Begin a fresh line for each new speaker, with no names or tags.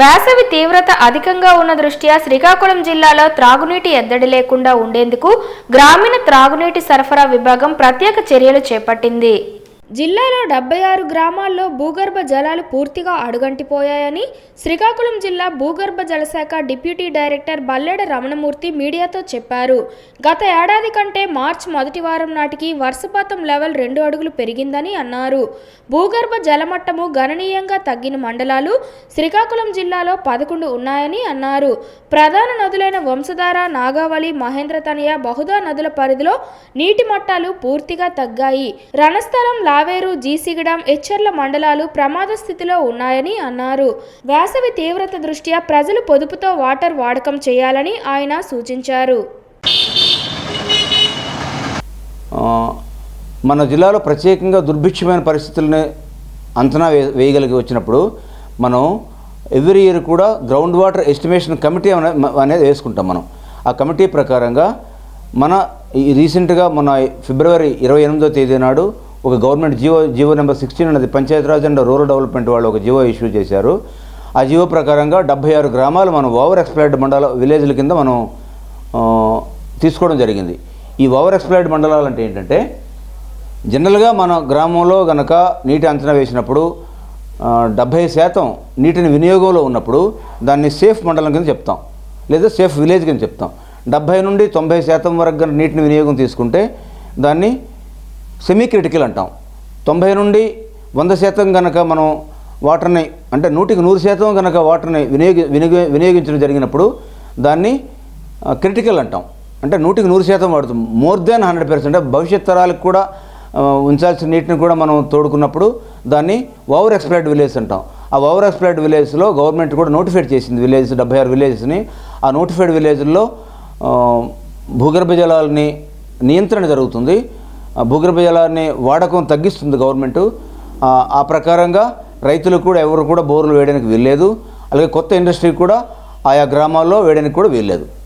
వేసవి తీవ్రత అధికంగా ఉన్న దృష్ట్యా శ్రీకాకుళం జిల్లాలో త్రాగునీటి ఎద్దడి లేకుండా ఉండేందుకు గ్రామీణ త్రాగునీటి సరఫరా విభాగం ప్రత్యేక చర్యలు చేపట్టింది. జిల్లాలో డెబ్బై ఆరు గ్రామాల్లో భూగర్భ జలాలు పూర్తిగా అడుగంటిపోయాయని శ్రీకాకుళం జిల్లా భూగర్భ జలశాఖ డిప్యూటీ డైరెక్టర్ బల్లెడ రమణమూర్తి మీడియాతో చెప్పారు. గత ఏడాది కంటే మార్చి మొదటి వారం నాటికి వర్షపాతం లెవెల్ రెండు అడుగులు పెరిగిందని అన్నారు. భూగర్భ జలమట్టము గణనీయంగా తగ్గిన మండలాలు శ్రీకాకుళం జిల్లాలో పదకొండు ఉన్నాయని అన్నారు. ప్రధాన నదులైన వంశధార నాగావళి మహేంద్ర తనయ బహుదా నదుల పరిధిలో నీటి మట్టాలు పూర్తిగా తగ్గాయి. రణస్థలం కావేరు జీసిగడం ఎచ్చర్ల మండలాలు ప్రమాద స్థితిలో ఉన్నాయని అన్నారు. వేసవి తీవ్రత దృష్ట్యా ప్రజలు పొదుపుతో వాటర్ వాడకం చేయాలని ఆయన సూచించారు.
మన జిల్లాలో ప్రత్యేకంగా దుర్భిక్షమైన పరిస్థితులని అంచనా వే వేయగలిగి వచ్చినప్పుడు మనం ఎవ్రీ ఇయర్ కూడా గ్రౌండ్ వాటర్ ఎస్టిమేషన్ కమిటీ అనే- అనేది వేసుకుంటాం మనం. ఆ కమిటీ ప్రకారంగా మన ఈ రీసెంట్గా మన ఫిబ్రవరి ఇరవై ఎనిమిదో తేదీ నాడు ఒక government GO GO number sixteen అనేది పంచాయతీరాజ్ అండ్ రూరల్ డెవలప్మెంట్ వాళ్ళు ఒక జియో ఇష్యూ చేశారు. ఆ జియో ప్రకారంగా డెబ్బై ఆరు గ్రామాలు మనం ఓవర్ ఎక్స్ప్లాయిడ్ మండల విలేజ్ల కింద మనం తీసుకోవడం జరిగింది. ఈ ఓవర్ ఎక్స్ప్లాయిడ్ మండలాలు అంటే ఏంటంటే జనరల్గా మన గ్రామంలో గనక నీటి అంచనా వేసినప్పుడు డెబ్భై శాతం నీటిని వినియోగంలో ఉన్నప్పుడు దాన్ని సేఫ్ మండలం కింద చెప్తాం. లేదా సేఫ్ విలేజ్ కింద చెప్తాం. డెబ్భై నుండి తొంభై శాతం వరకు నీటిని వినియోగం తీసుకుంటే దాన్ని సెమీ క్రిటికల్ అంటాం. తొంభై నుండి వంద శాతం కనుక మనం వాటర్ని అంటే నూటికి నూరు శాతం కనుక వాటర్ని వినియోగి వినియోగ వినియోగించడం జరిగినప్పుడు దాన్ని క్రిటికల్ అంటాం. అంటే నూటికి నూరు శాతం వాడుతాం. మోర్ దాన్ హండ్రెడ్ పర్సెంట్ భవిష్యత్ తరాలకు కూడా ఉంచాల్సిన నీటిని కూడా మనం తోడుకున్నప్పుడు దాన్ని ఓవర్ ఎక్స్ప్లైడ్ విలేజ్ అంటాం. ఆ ఓవర్ ఎక్స్ప్లైడ్ విలేజ్లో గవర్నమెంట్ కూడా నోటిఫైడ్ చేసింది. విలేజ్ డెబ్బై ఆరు విలేజెస్ని ఆ నోటిఫైడ్ విలేజ్లో భూగర్భ జలాలని నియంత్రణ జరుగుతుంది. భూగర్భ జలాన్ని వాడకం తగ్గిస్తుంది గవర్నమెంట్. ఆ ప్రకారంగా రైతులు కూడా ఎవరు కూడా బోర్లు వేయడానికి వీల్లేదు. అలాగే కొత్త ఇండస్ట్రీ కూడా ఆయా గ్రామాల్లో వేయడానికి కూడా వీల్లేదు.